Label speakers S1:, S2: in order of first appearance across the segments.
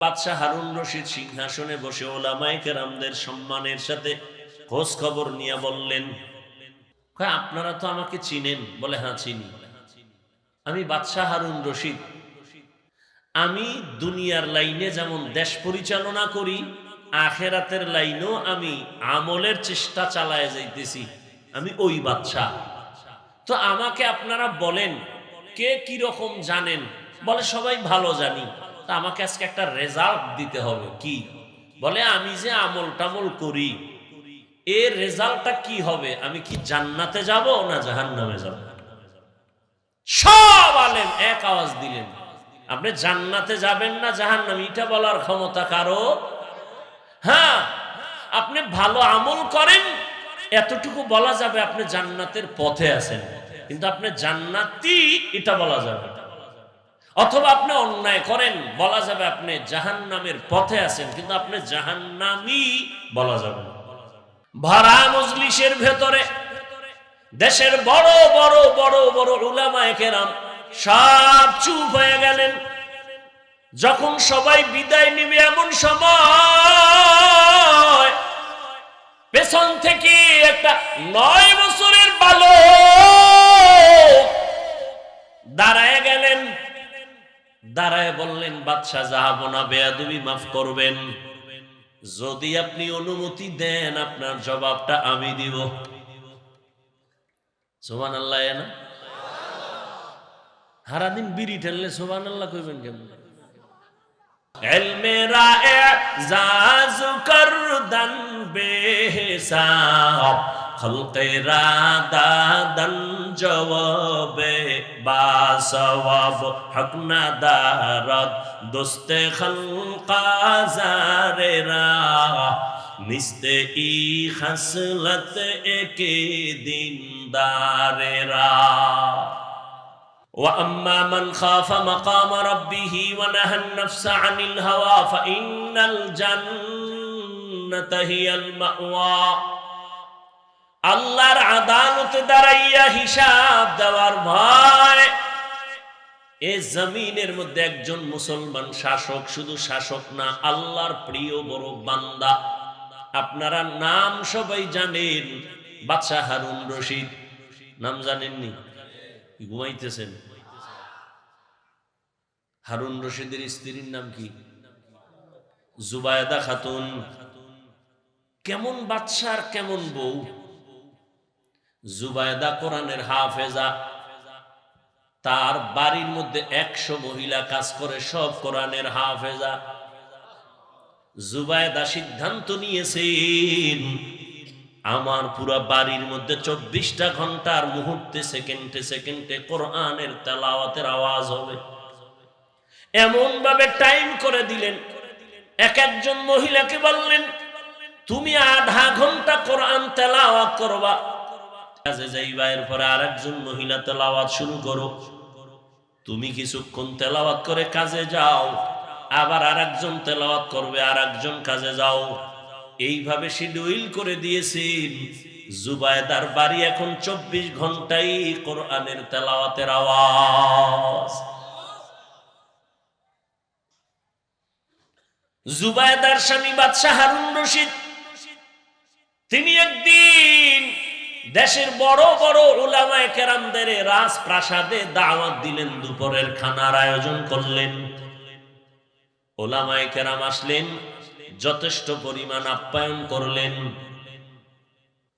S1: বাদশাহ হারুন রশিদ সিংহাসনে বসে ওলামাই কেরামদের সম্মানের সাথে খোঁজ খবর নিয়ে বললেন আপনারা তো আমাকে চিনেন? বলে হ্যাঁ চিনি। আমি বাদশাহ হারুন রশিদ। আমি দুনিয়ার লাইনে যেমন দেশ পরিচালনা করি, আখেরাতের লাইনেও আমি আমলের চেষ্টা চালায় যাইতেছি। আমি ওই বাদশাহ। তো আমাকে আপনারা বলেন, কে কি রকম জানেন? বলে, সবাই ভালো জানি। তা আমাকে আজকে একটা রেজাল্ট দিতে হবে। কি? বলে, আমি যে আমল টামল করি, এর রেজাল্টটা কি হবে? আমি কি জান্নাতে যাব না জাহান্নামে যাব? সব আলেম এক আওয়াজ দিলেন। আপনি জান্নাতে যাবেন না জাহান্নামে? এটা বলার ক্ষমতা কারও? হ্যাঁ আপনি ভালো আমল করেন, এতটুকু বলা যাবে আপনি জান্নাতের পথে আছেন। কিন্তু আপনি জান্নাতি, এটা বলা যাবে। অথবা আপনি অন্যায় করেন, বলা যাবে আপনি জাহান্নামের পথে আছেন, কিন্তু আপনি জাহান্নামি বলা যাবে না। ভরা মজলিসের ভেতরে, দেশের বড় বড় বড় বড় উলামায়ে কেরাম সব চুপ হয়ে গেলেন। যখন সবাই বিদায় নিবে এমন সময়, পেছন থেকে একটা নয় বছরের বালক দাঁড়ায় গেলেন দাঁড়ায় বললেন, বাদশাহ জাহাবনা বেয়াদুবি মাফ করবেন। যদি আপনি অনুমতি দেন, আপনার জবাবটা আমি দিব। সোমান আল্লাহ না? সারাদিন বিড়ি ঠেললে সোমান আল্লাহ কইবেন কেমন? মেরা এজাজ করদন বেহিসাব। خلقرا دادن جواب با سواب حق ندارد دست خلق زار را نست ای خسلت ایک دیندار را۔ واما من خاف مقام ربه ونهى النفس عن الهوى فإن الجنه هي المأوى আল্লাহর আদালতে দাঁড়াইয়া হিসাব দেওয়ার ভয়। এ জমিনের মধ্যে একজন মুসলমান শাসক শুধু শাসক না, আল্লাহর প্রিয় বড় বান্দা। আপনারা নাম সবাই জানেন, বাদশাহ হারুন রশিদ। নাম জানেননি? ঘুমাইতেছেন। হারুন রশিদের স্ত্রীর নাম কি? জুবায়দা খাতুন। কেমন বাদশার কেমন বউ? জুবায়দা কোরআনের হাফেজা, তার বাড়ির মধ্যে একশো মহিলা কাজ করে, সব কোরআনের হাফেজা। জুবায়দা সিদ্ধান্ত নিয়েছেন, আমার পুরো বাড়ির মধ্যে চব্বিশটা ঘণ্টার মুহূর্তে সেকেন্ডে সেকেন্ডে কোরআনের তেলাওয়াতের আওয়াজ হবে। এমন ভাবে টাইম করে দিলেন, এক একজন মহিলাকে বললেন, তুমি আধা ঘণ্টা কোরআন তেলাওয়াত করবা কাজে যাইবা, এরপরে আর একজন মহিলা তেলাওয়াত শুরু করো। তুমি কিছুক্ষণ তেলাওয়াত করে কাজে যাও, আবার আর একজন তেলাওয়াত করবে আর একজন কাজে যাও। এইভাবে শিডিউল করে দিয়েছেন। জুবায়দার বাড়ি এখন চব্বিশ ঘন্টাই কোরআনের তেলাওয়াতের আওয়াজ। জুবায়দার স্বামী বাদশাহ হারুন রশিদ, তিনি একদিন দেশের বড় বড় ওলামায় কেরামদের রাজপ্রাসাদে দাওয়াত দিলেন, দুপুরের খানার আয়োজন করলেন। ওলামায় কেরাম আসলেন, যথেষ্ট পরিমাণ আপ্যায়ন করলেন।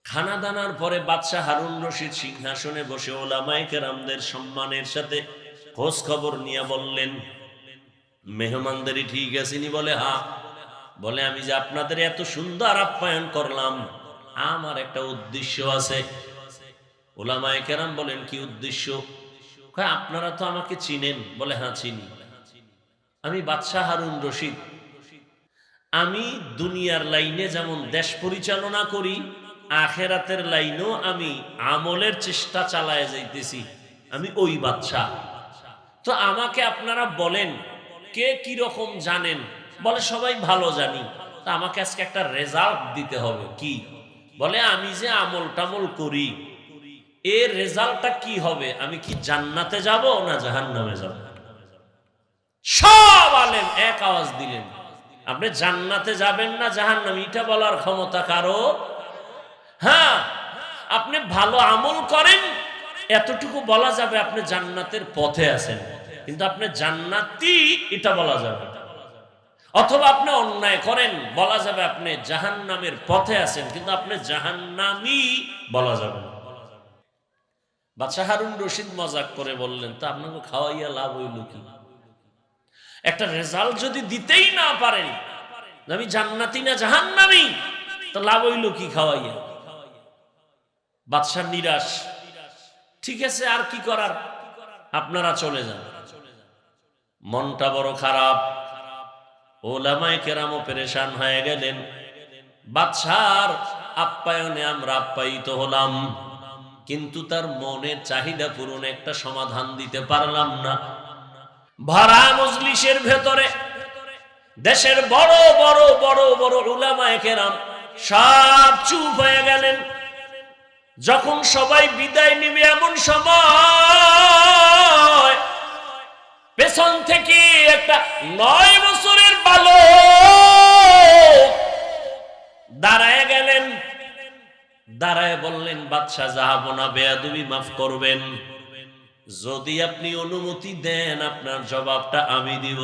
S1: খানা দানার পরে বাদশাহ হারুন রশিদ সিংহাসনে বসে ওলামায় কেরামদের সম্মানের সাথে খোঁজ খবর নিয়ে বললেন মেহমানদারি ঠিক আছেনি বলে হা বলে, আমি যে আপনাদের এত সুন্দর আপ্যায়ন করলাম আমার একটা উদ্দেশ্য আছে। ওলামায় কেরাম বলেন, কি উদ্দেশ্য? আপনারা তো আমাকে চিনেন। বলে হ্যাঁ চিনি। আমি বাদশাহ হারুন রশিদ। আমি দুনিয়ার লাইনে যেমন দেশ পরিচালনা করি, আখেরাতের লাইনেও আমি আমলের চেষ্টা চালায় যাইতেছি। আমি ওই বাদশাহ। তো আমাকে আপনারা বলেন, কে কি রকম জানেন? বলে, সবাই ভালো জানি। তা আমাকে আজকে একটা রেজাল্ট দিতে হবে। কি? বলে, আমি যে আমল টামল করি, এর রেজাল্টটা কি হবে? আমি কি জান্নাতে যাব না জাহান্নামে যাব? সব আলেম এক আওয়াজ দিলেন, আপনি জান্নাতে যাবেন না জাহান্নাম? এটা বলার ক্ষমতা কারও? হ্যাঁ আপনি ভালো আমল করেন, এতটুকু বলা যাবে আপনি জান্নাতের পথে আছেন। কিন্তু আপনি জান্নাতি, এটা বলা যাবে না। অথবা আপনি অন্যায় করেন, বলা যাবে আপনি জাহান্নামের পথে আছেন, কিন্তু আপনি জাহান্নামি বলা যাবে বাচ্চা হারুন রশিদ মজাক করে বললেন, তা আপনাকে খাওয়াইয়া লাভ হইল কি? একটা রেজাল্ট যদি দিতেই না পারেন, আমি জান্নাতি না জাহান্নামি, তো লাভ হইল কি খাওয়াইয়া? বাদশার নিরাশ। ঠিক আছে, আর কি করার? আপনারা চলে যান। মনটা বড় খারাপ। ওলামাই কেরামও পেরেশান হয়ে গেলেন। বাদশার আপ্যায়নে আমরা আপ্যায়িত হলাম। কিন্তু তার মনের চাহিদা পূরণে একটা সমাধান দিতে পারলাম না। ভাড়া মজলিসের ভেতরে দেশের বড় বড় বড় বড় উলামায়ে কেরাম সব চুপ হয়ে গেলেন। যখন সবাই বিদায় নিবে এমন সময় পেছন থেকে একটা নয় বছরের বালক দাঁড়ায় গেলেন। দাঁড়ায় বললেন, বাদশাহ জাহাবনা বেয়াদুবি মাফ করবেন। যদি আপনি অনুমতি দেন, আপনার জবাবটা আমি দিব।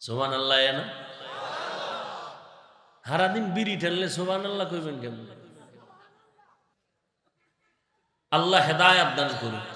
S1: সোমান আল্লাহ না? সারাদিন বিড়ি ঠেললে সোমান আল্লাহ কইবেন কেমন? আল্লাহ হেদায়াত দান করুন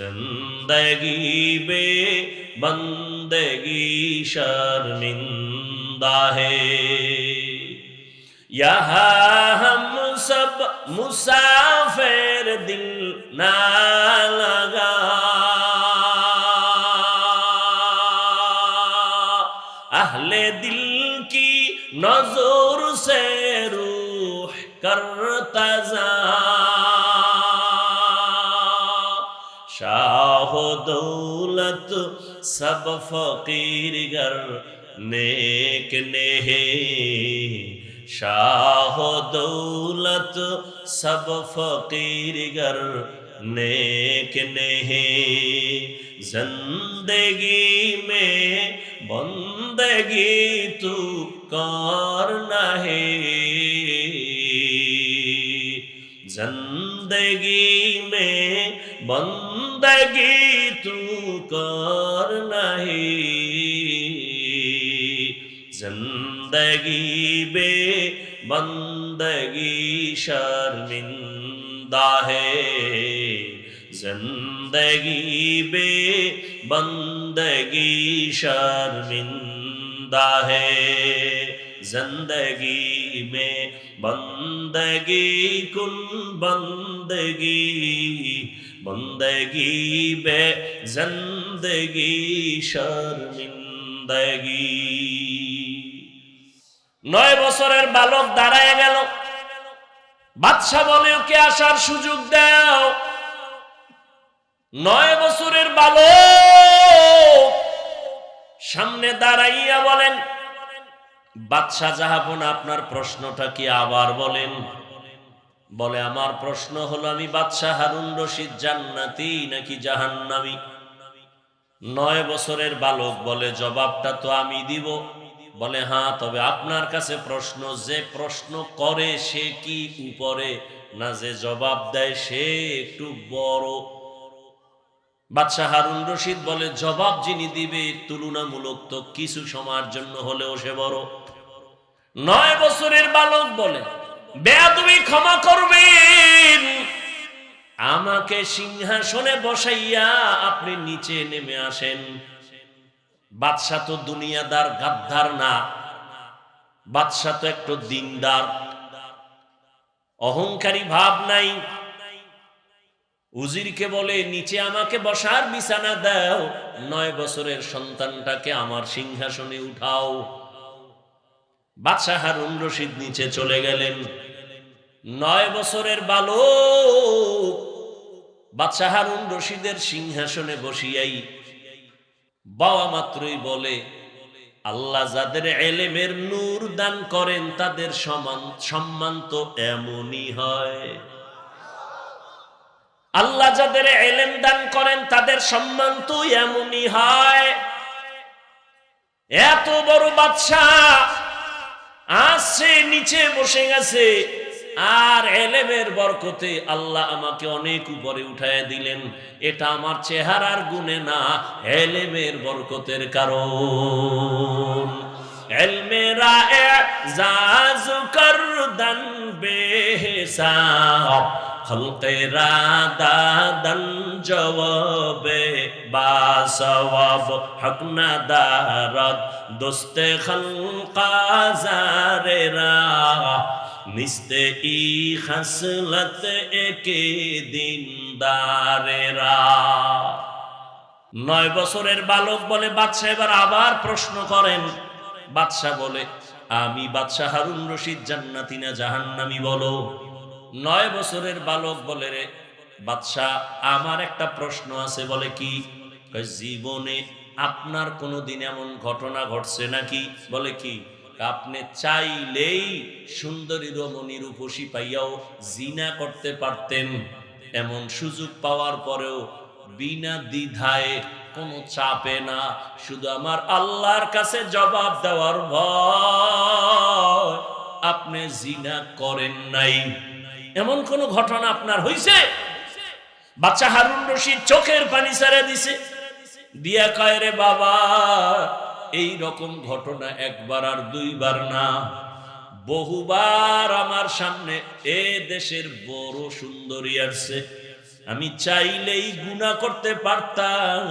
S1: زندگی بے بندگی شرمندہ ہے یہاں ہم سب مسافر دل نہ سب فقیر گر نیک نہ شاہ و دولت سب فقیر گر نیک نہیں زندگی میں بندگی تو کار نہیں زندگی میں بندگی پکار نہیں۔ زندگی بے بندگی شرمندہ ہے۔ زندگی بے بندگی شرمندہ ہے۔ زندگی میں بندگی کن بندگی۔ بندگی বে زندگی শর্মিন্দগি। নয় বছরের বালক দাঁড়ায় গেল। বাদশা বলে, ওকে আসার সুযোগ দাও। নয় বছরের বালক সামনে দাঁড়াইয়া বলেন, বাদশাহ জাহাবন আপনার প্রশ্নটা কি আবার বলেন? বলে, আমার প্রশ্ন হলো, আমি বাদশাহ হারুন রশিদ জান্নাতি নাকি জাহান্নামি? নয় বছরের বালক বলে, জবাবটা তো আমি দিব। বলে হ্যাঁ তবে আপনার কাছে প্রশ্ন, যে প্রশ্ন করে সে কি উপরে? না, যে জবাব দেয় সে একটু বড়। বাদশাহ হারুন রশিদ বলে, জবাব যিনি দিবে, তুলনামূলক তো কিছু সময়ের জন্য হলেও সে বড়। নয় বছরের বালক বলে বেয়াদবি ক্ষমা করবেন। আমাকে সিংহাসনে বসাইয়া আপনি নিচে নেমে আসেন। বাদশাহ তো দুনিয়াদার গাদ্দার না। বাদশাহ তো একটু দিনদার। অহংকারী ভাব নাই। উজিরকে বলে, নিচে আমাকে বসার বিছানা দাও। নয় বছরের সন্তানটাকে আমার সিংহাসনে উঠাও। বাদশাহ হারুন রশিদ নিচে চলে গেলেন। নয় বছরের বালক বাদশাহ হারুন রশিদের সিংহাসনে বসিয়াই বাবা মাত্রই বলে, আল্লাহ যাদের এলেমের নূর দান করেন, তাদের সমান সম্মান তো এমনই হয়। আল্লাহ যাদের এলেম দান করেন, তাদের সম্মান তো এমনই হয়। এত বড় বাদশাহ আসছে নিচে বসে গেছে। আর এলেমের বরকতে আল্লাহ আমাকে অনেক উপরে উঠায় দিলেন। এটা আমার চেহারার গুণে না, এলেমের বরকতের কারণ। এলমেরা জাজ কর দন বেহসাব খলকেরা দাদন জবাবে বাসওয়াব হক না দারদ দোস্তে খলকা জারেরা নিস্তে ই খসলত একে দিন দারেরা। নয় বছরের বালক বলে বাদশাহ এবার আবার প্রশ্ন করেন। বাদশাহ বলে, আমি বাদশাহ হারুন রশিদ জান্নাতি না জাহান্নামি বলো? নয় বছরের বালক বলে রে, বাদশাহ, আমার একটা প্রশ্ন আছে বলে কি? জীবনে আপনার কোনো দিন এমন ঘটনা ঘটছে নাকি? বলে কি? আপনি চাইলেই সুন্দরী রমণী রূপসী পাইয়াও জিনা করতে পারতেন। এমন সুযোগ পাওয়ার পরেও বিনা দ্বিধায় কোনো চাপে না, শুধু আমার আল্লাহর কাছে জবাব দেওয়ার ভয়। আপনি জিনা করেন নাই। এমন কোন ঘটনা আপনার হইছে? বাচ্চা হারুন রশিদ চোখের পানি ছেড়ে দিছে। দিয়া কয় বাবা, এই রকম ঘটনা একবার আর দুইবার না। বহুবার আমার সামনে এ দেশের বড় সুন্দরী আসছে। আমি চাইলেই গুণা করতে পারতাম,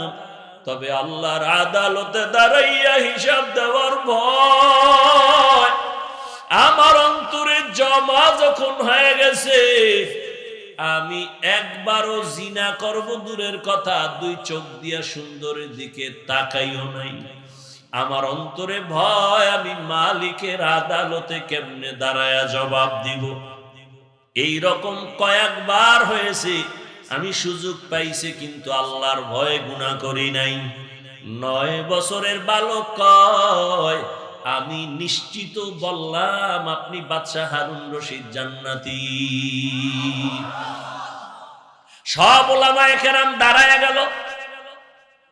S1: তবে আল্লাহর আদালতে দাঁড়াইয়া হিসাব দেওয়ার ভয়। আমার অন্তরে জমা যখন হয়ে গেছে, আমি একবারও জিনা করব দূরের কথা, দুই চোখ দিয়া সুন্দরের দিকে তাকাইও নাই। আমার অন্তরে ভয়, আমি মালিকের আদালতে কেমনে দাঁড়ায়া জবাব দিব? এই রকম কয়েকবার হয়েছে, আমি সুযোগ পাইছি, কিন্তু আল্লাহর ভয়ে গুণা করি নাই। নয় বছরের বালক কয় আমি নিশ্চিত বললাম, আপনি বাদশাহ হারুন রশিদ জান্নাতি। সব ওলামায়ে কেরাম দাঁড়ায় গেল।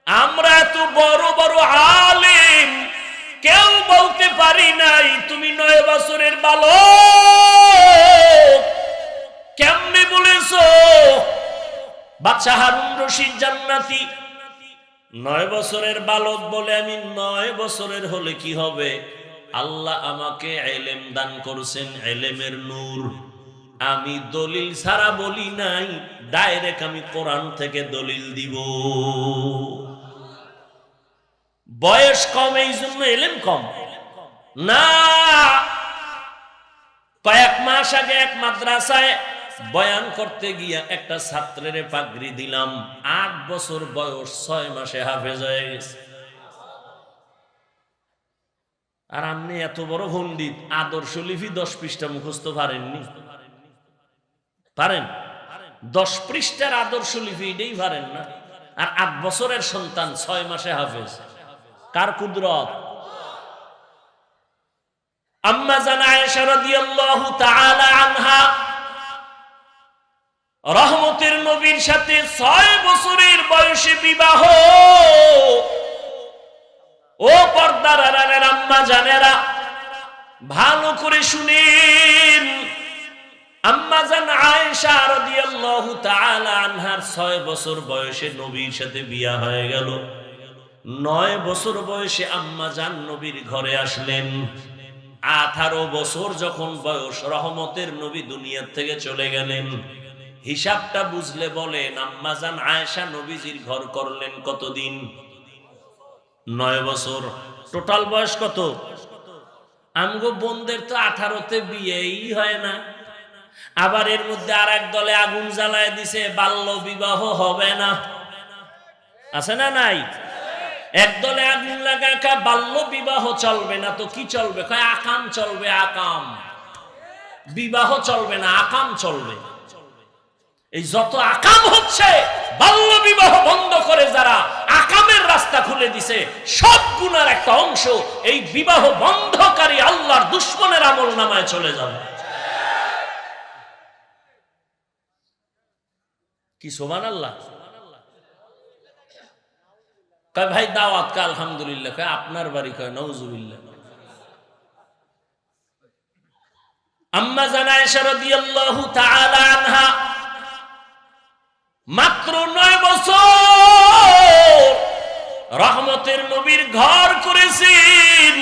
S1: আমরা এত বড় বড় আলিম, কেউ বলতে পারি নাই, তুমি নয় বছরের বালক। কেমনে বলেছ? বাচ্চা হারুন রশিদ জান্নাতি। নয় বছরের বালক বলে আমি নয় বছরের হলে কি হবে? আল্লাহ আমাকে এলেম দান করছেন, এলেমের নূর। আমি দলিল ছাড়া বলি নাই, ডাইরেক্ট আমি কোরআন থেকে দলিল দিব। বয়স কম, এই জন্য এলেম কম। না! কয়েক মাস আগে এক মাদ্রাসায় বয়ান করতে গিয়া একটা ছাত্রের পাগড়ি দিলাম। আট বছর বয়স, ছয় মাসে হাফেজ হয়ে গেছে। আর আপনি এত বড় পণ্ডিত, আদর্শ লিপি দশ পৃষ্ঠা মুখস্থ পারেননি? পারেন? দশ পৃষ্ঠার আদর্শ লিপি এটাই পারেন না। আর আট বছরের সন্তান, ছয় মাসে হাফেজ। কার কুদরত? আম্মা জানা আয়েশা রাদিয়াল্লাহু তাআলা আনহা রহমতের নবীর সাথে ছয় বছরের বয়সে বিবাহ। ও পর্দার আম্মা জানেরা, ভালো করে শুনেন। আম্মা জান আনহার বছর বয়সে নবীর সাথে বিয়া হয়ে গেল। নয় বছর বয়সে আম্মা জান নবীর ঘরে আসলেন। আঠারো বছর যখন বয়স, রহমতের নবী দুনিয়ার থেকে চলে গেলেন। হিসাবটা বুঝলে বলেন, আম্মাজান আয়েশা নবীজির ঘর করলেন কতদিন? নয় বছর। টোটাল বয়স কত? আমগো বোনদের তো আঠারোতে বিয়েই হয় না। আবার এর মধ্যে আর এক দলে আগুন জ্বালায় দিছে, বাল্য বিবাহ হবে না। আছে না নাই? একদলে আগুন লাগা বাল্য বিবাহ চলবে না তো কি চলবে? আকাম চলবে, আকাম। বিবাহ চলবে না, আকাম চলবে। এই যত আকাম হচ্ছে, বাল্য বিবাহ বন্ধ করে যারা আকামের রাস্তা খুলে দিছে, সব গুণার একটা অংশ এই বিবাহ বন্ধকারী আল্লাহর দুশ্মনের আমল নামায় চলে যাবে। কি সোমান আল্লাহ কয়, ভাই, দাওয়াত কা, আলহামদুলিল্লাহ। কয়, আপনার বাড়ি কয়, নওজুবিল্লাহ। আম্মা জানা আয়েশা রাদিয়াল্লাহু তাআলা মাত্র নয় বছর রহমতের নবীর ঘর করেছেন।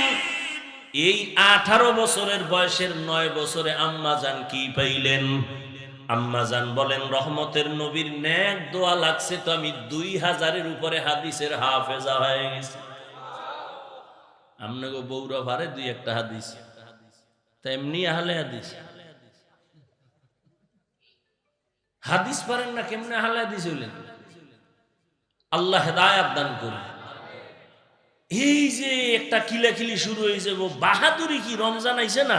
S1: এই আঠারো বছরের বয়সের নয় বছরে আম্মা জান কি পাইলেন? আম্মা জান বলেন, রহমতের নবীর ন্যাক দোয়া লাগছে তো আমি দুই হাজারের উপরে হাদিসের হাফেজা হয়ে গেছি। আপনাকে বৌরা ভারে দুই একটা হাদিস। তা এমনি আহলে হাদিস। হাদিস পারেন না, কেমনে হাদিস হইলেন? আল্লাহ হেদায়াত দান করুন। এই যে একটা কিলাকিলি শুরু হয়েছে ও বাহাদুরি কি? রমজান আইছে না?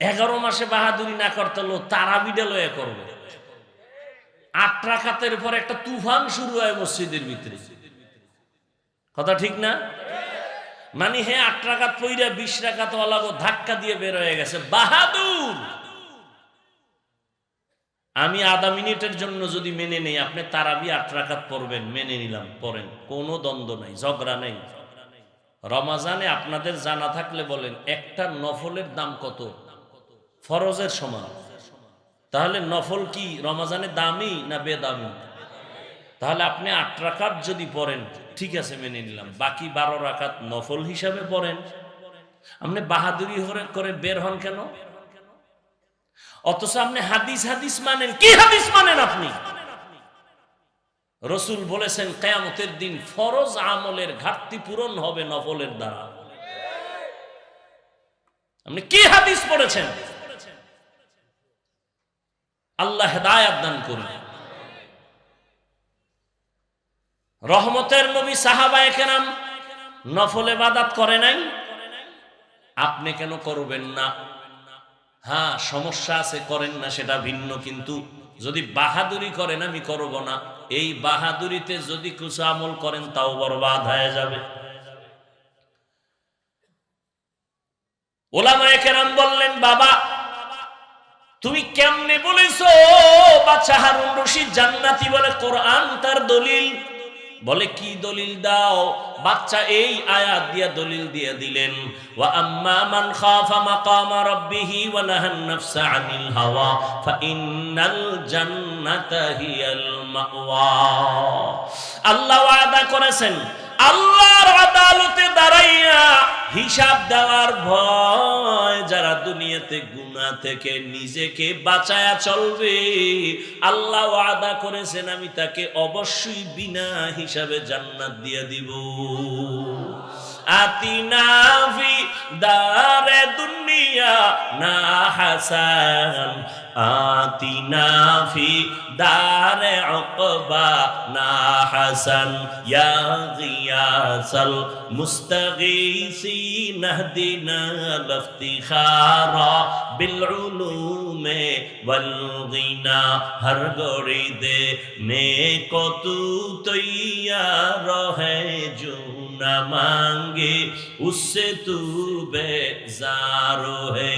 S1: এগারো মাসে বাহাদুরি না করতে হলো তারা বিডে লয়ে করবে। আট রাখাতের পর একটা তুফান শুরু হয় মসজিদের ভিতরে। কথা ঠিক না? মানে হ্যাঁ আট রাখাত পইরা বিশ রাখাত ওয়ালাগো ধাক্কা দিয়ে বের হয়ে গেছে। বাহাদুর! আমি আধা মিনিটের জন্য যদি মেনে নেই, আপনি তারাবি আট রাখাত পড়বেন, মেনে নিলাম, পড়েন। কোনো দ্বন্দ্ব নাই, ঝগড়া নেই। রমাজানে আপনাদের জানা থাকলে বলেন, একটা নফলের দাম কত? ফরজের সমান। তাহলে নফল কি, রমাজানে দামি না বেদামি? তাহলে আপনি আট রাকাত যদি পড়েন, ঠিক আছে, মেনে নিলাম। বাকি বারো রাকাত নফল হিসাবে পড়েন। আপনি বাহাদুরি করে বের হন কেন? অথচ আপনি হাদিস হাদিস মানেন। কি হাদিস মানেন আপনি? রসুল বলেছেন, কেয়ামতের দিন ফরজ আমলের ঘাটতি পূরণ হবে নফলের দ্বারা। আপনি কি হাদিস পড়েছেন? আল্লাহ হেদায়াত দান করুন। রহমতের নবী সাহাবায়ে কেরাম নফলে বাদাত করে নাই? আপনি কেন করবেন না? হ্যাঁ সমস্যা আছে, করেন না, সেটা ভিন্ন, কিন্তু যদি বাহাদুরি করেন, আমি করব না। এই বাহাদুরিতে যদি কিছু আমল করেন, তাও বরবাদ হয়ে যাবে। ওলামায়ে কেরাম বললেন, বাবা, তুমি কেমনে বলেছ বাচ্চা হারুন রশিদ জান্নাতি বলে কোরআন তার দলিল? বলে, কি দলিল দাও? বাচ্চা এই আয়াত দিয়া দলিল দিয়া দিলেন, ওয়া আম্মা মান খাফা মাকামা রাব্বিহি ওয়া নাহান নাফসা আনিল হাওয়া, ফা ইন্নাল জান্নাতা হিয়াল মাওয়া। আল্লাহ ওয়াদা করেছেন আল্লাহর আদালতে দাঁড়াইয়া হিসাব দেওয়ার ভয় যারা দুনিয়াতে গুনাহ থেকে নিজেকে বাঁচায়া চলবে। আল্লাহ আদা করেছেন, আমি তাকে অবশ্যই বিনা হিসাবে জান্নাত দিয়ে দিব। আতিনাভি দারে দুনিয়া না হাসান آتنا فی دار عقبانا حسن یا غیاس المستغیسی نہدنا لفتخارا بالعلوم والغنا ہر گوڑی دے نیکو تو تیار ہے جو نہ مانگے اس سے تو بیزارو ہے